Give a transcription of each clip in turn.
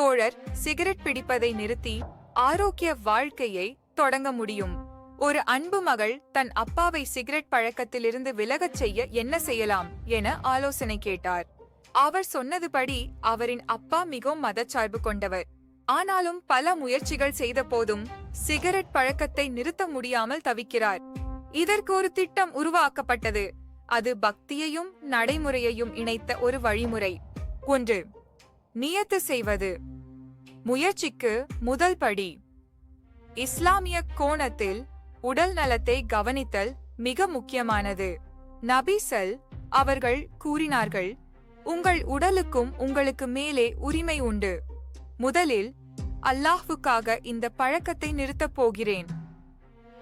தோழர் சிகரெட் பிடிப்பதை நிறுத்தி ஆரோக்கிய வாழ்க்கையை தொடங்க முடியும். ஒரு அன்பு மகள் தன் அப்பாவை சிகரெட் பழக்கத்திலிருந்து விலகச் செய்ய என்ன செய்யலாம் என ஆலோசனை கேட்டார். அவர் சொன்னதுபடி அவரின் அப்பா மிகவும் மதச்சார்பு கொண்டவர். ஆனாலும் பல முயற்சிகள் செய்த போதும் சிகரெட் பழக்கத்தை நிறுத்த முடியாமல் தவிக்கிறார். இதற்கு ஒரு திட்டம் உருவாக்கப்பட்டது. அது பக்தியையும் நடைமுறையையும் இணைத்த ஒரு வழிமுறை. ஒன்று நியத்து செய்வது. முயற்சிக்கு முதல் படி. இஸ்லாமிய கோணத்தில் உடல் நலத்தை கவனித்தல் மிக முக்கியமானது. நபிசல் அவர்கள் கூறினார்கள் உங்கள் உடலுக்கும் உங்களுக்கு மேலே உரிமை உண்டு. முதலில் அல்லாஹ்வுக்காக இந்த பழக்கத்தை நிறுத்தப் போகிறேன்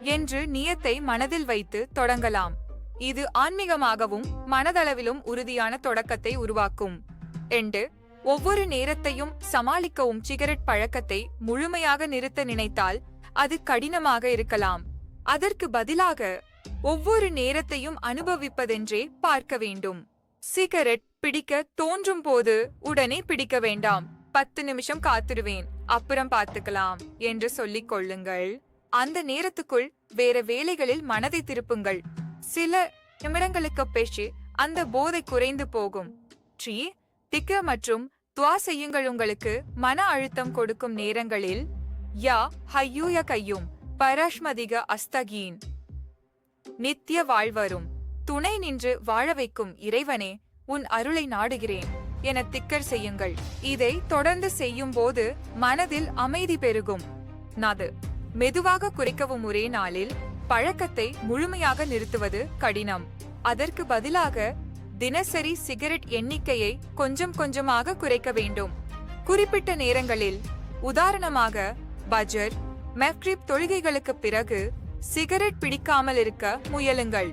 என்று நியத்தை மனதில் வைத்து தொடங்கலாம். இது ஆன்மீகமாகவும் மனதளவிலும் உறுதியான தொடக்கத்தை உருவாக்கும். என்று ஒவ்வொரு நேரத்தையும் சமாளிக்கவும் சிகரெட் பழக்கத்தை முழுமையாக நிறுத்த நினைத்தால் அது கடினமாக இருக்கலாம். அதற்கு பதிலாக ஒவ்வொரு நேரத்தையும் அனுபவிப்பதென்றே பார்க்க வேண்டும். சிகரெட் பிடிக்க தோன்றும் போது உடனே பிடிக்க வேண்டாம். பத்து நிமிஷம் காத்திருவேன் அப்புறம் பார்த்துக்கலாம் என்று சொல்லிக் கொள்ளுங்கள். அந்த நேரத்துக்குள் வேற வேலைகளில் மனதை திருப்புங்கள். சில நிமிடங்களுக்கு பேச்சு அந்த போதை குறைந்து போகும். ட்ரீ திக்க மற்றும் துவா செய்யுங்கள் உங்களுக்கு மன அழுத்தம் கொடுக்கும் நேரங்களில் யா ஹையூய கையும் பரஷ்மதிக அஸ்தகீன். நித்திய வாழ்வரும் துணை நின்று வாழ வைக்கும் இறைவனே உன் அருளை நாடுகிறேன். என திக்கர் செய்யுங்கள். இதை தொடர்ந்து செய்யும் போது மனதில் அமைதி பெருகும். நது மெதுவாக குறைக்கவும் ஒரே நாளில் பழக்கத்தை முழுமையாக நிறுத்துவது கடினம். அதற்கு பதிலாக தினசரி சிகரெட் எண்ணிக்கையை கொஞ்சம் கொஞ்சமாக குறைக்க வேண்டும். குறிப்பிட்ட நேரங்களில் உதாரணமாக பஜர் மெஃப்ரிப் தொழுகைகளுக்கு பிறகு சிகரெட் பிடிக்காமல் இருக்க முயலுங்கள்.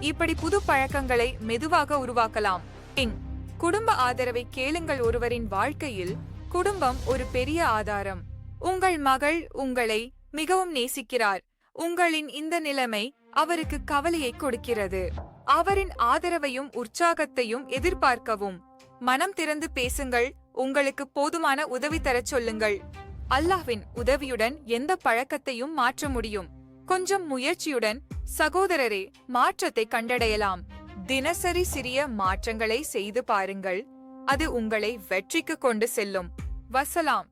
இப்படி புது பழக்கங்களை மெதுவாக உருவாக்கலாம். பின் குடும்ப ஆதரவை கேளுங்கள் ஒருவரின் வாழ்க்கையில். குடும்பம் ஒரு பெரிய ஆதாரம். உங்கள் மகள் உங்களை மிகவும் நேசிக்கிறார். உங்களின் இந்த நிலைமை அவருக்கு கவலையை கொடுக்கிறது. அவரின் ஆதரவையும் உற்சாகத்தையும் எதிர்பார்க்கவும். மனம் திறந்து பேசுங்கள் உங்களுக்கு போதுமான உதவி தரச் சொல்லுங்கள். அல்லாஹ்வின் உதவியுடன் எந்த பழக்கத்தையும் மாற்ற முடியும். கொஞ்சம் முயற்சியுடன் சகோதரரே மாற்றத்தை கண்டடையலாம். தினசரி சிறிய மாற்றங்களை செய்து பாருங்கள். அது உங்களை வெற்றிக்கு கொண்டு செல்லும். வசலாம்.